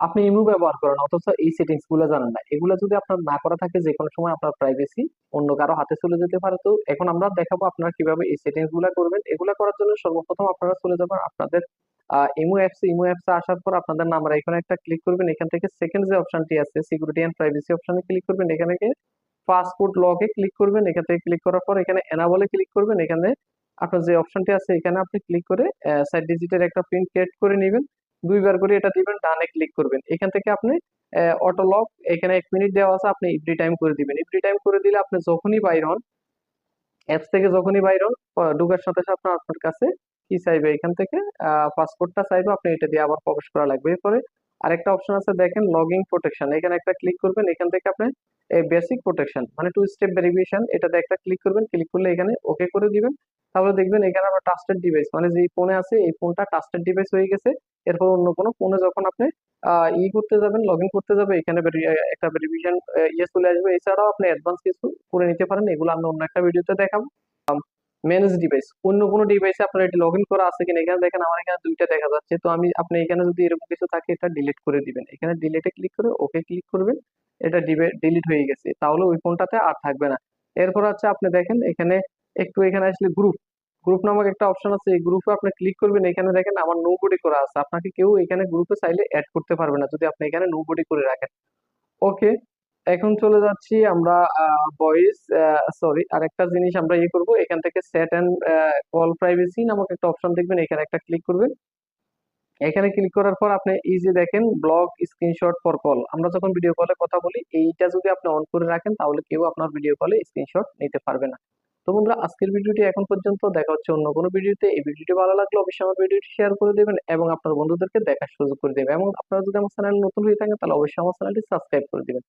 আপনি ইমু ব্যবহার করেন, অথচ এই সেটিংসগুলো জানেন না। এগুলো যদি আপনার না করা থাকে, যে কোনো সময় আপনার প্রাইভেসি অন্য কারও হাতে চলে যেতে পারে। তো এখন আমরা দেখাবো আপনারা কীভাবে এই সেটিংসগুলা করবেন। এগুলা করার জন্য সর্বপ্রথম আপনারা চলে যাবেন আপনাদের ইমো অ্যাপস ইমো অ্যাপসে আসার পর আপনাদের নাম্বার এখানে একটা ক্লিক করবেন। এখান থেকে সেকেন্ড যে অপশনটি আছে সিকিউরিটি এন্ড প্রাইভেসি অপশনে ক্লিক করবেন। এখানে পাসপোর্ট লগে ক্লিক করবেন। এখান থেকে ক্লিক করার পর এখানে এনাবলে ক্লিক করবেন। এখানে আপনার যে অপশনটি আছে, এখানে আপনি ক্লিক করে সাইড ডিজিটের একটা প্রিন্ট ক্রিয়েট করে নেবেন। দুইবার করে এটা দিবেন, ডানে ক্লিক করবেন। এখান থেকে আপনি অটো লক এখানে এক মিনিট দেওয়া আছে, আপনি ইভরি টাইম করে দিবেন। ইভরি টাইম করে দিলে আপনি যখনই বাইর হন অ্যাপস থেকে যখনই বাইর হন ঢুকার সাথে সাথে আপনার কাছে কি চাইবে? এখান থেকে পাসপোর্টটা চাইবে, আপনি এটা দিয়ে আবার প্রবেশ করা লাগবে। এরপরে আরেকটা অপশন আছে দেখেন লগইন প্রোটেকশন এখানে একটা ক্লিক করবেন, এখান থেকে আপনি বেসিক প্রোটেকশন মানে টু স্টেপ ভেরিফিকেশন এটাতে একটা ক্লিক করবেন ক্লিক করলে এখানে ওকে করে দিবেন। তাহলে দেখবেন এখানে আবার ট্রাস্টেড ডিভাইস মানে যে ফোনে আছে, এই ফোনটা ট্রাস্টেড ডিভাইস হয়ে গেছে। এরপর অন্য কোনো ফোনে যখন আপনি ই করতে যাবেন লগ ইন করতে যাবে এখানে একটা ভেরিফিকেশন ইয়ে চলে আসবে। এছাড়াও আপনি অ্যাডভান্স কিছু করে নিতে পারেন, এগুলো আমি অন্য একটা ভিডিওতে দেখাবো। ম্যানেজ ডিভাইস অন্য কোনো ডিভাইসে আপনার এটি লগ ইন করা আছে কিনা? এখানে দেখেন আমার এখানে দুইটা দেখা যাচ্ছে। তো আমি, আপনি এখানে যদি এরকম কিছু থাকে, এটা ডিলিট করে দিবেন। এখানে ডিলিটে ক্লিক করে ওকে ক্লিক করবেন। এটা ডিলিট হয়ে গেছে। তাহলে ওই ফোনটাতে আর থাকবে না। এরপর হচ্ছে আপনি দেখেন, এখানে একটু এখানে আসলে গ্রুপ গ্রুপ নামক একটা অপশন আছে। এই গ্রুপে আপনি ক্লিক করবেন। এখানে দেখেন আমার নো বডি করা আছে। আপনাকে কেউ এখানে গ্রুপে চাইলে অ্যাড করতে পারবে না যদি আপনি এখানে নো বডি করে রাখেন। ওকে এখন চলে যাচ্ছি আমরা ভয়েস সরি আরেকটা জিনিস আমরা ইয়ে করব। এখান থেকে সেট অ্যান্ড কল প্রাইভেসি নামক একটা অপশন দেখবেন, এখানে একটা ক্লিক করবেন। এখানে ক্লিক করার পর আপনি ইজি দেখেন ব্লগ স্ক্রিনশট ফর কল আমরা যখন ভিডিও কলে কথা বলি, এইটা যদি আপনি অন করে রাখেন, তাহলে কেউ আপনার ভিডিও কলে স্ক্রিনশট নিতে পারবে না। তো বন্ধুরা, আজকের ভিডিওটি এখন পর্যন্ত, দেখা হচ্ছে অন্য কোনো ভিডিওতে। এই ভিডিওটি ভালো লাগলে অবশ্যই আমার ভিডিওটি শেয়ার করে দেবেন এবং আপনার বন্ধুদেরকে দেখার সুযোগ করে দেবেন। এবং আপনারা যদি আমার চ্যানেল নতুন হয়ে থাকেন, তাহলে অবশ্যই আমার চ্যানেলটি সাবস্ক্রাইব করে দেবেন।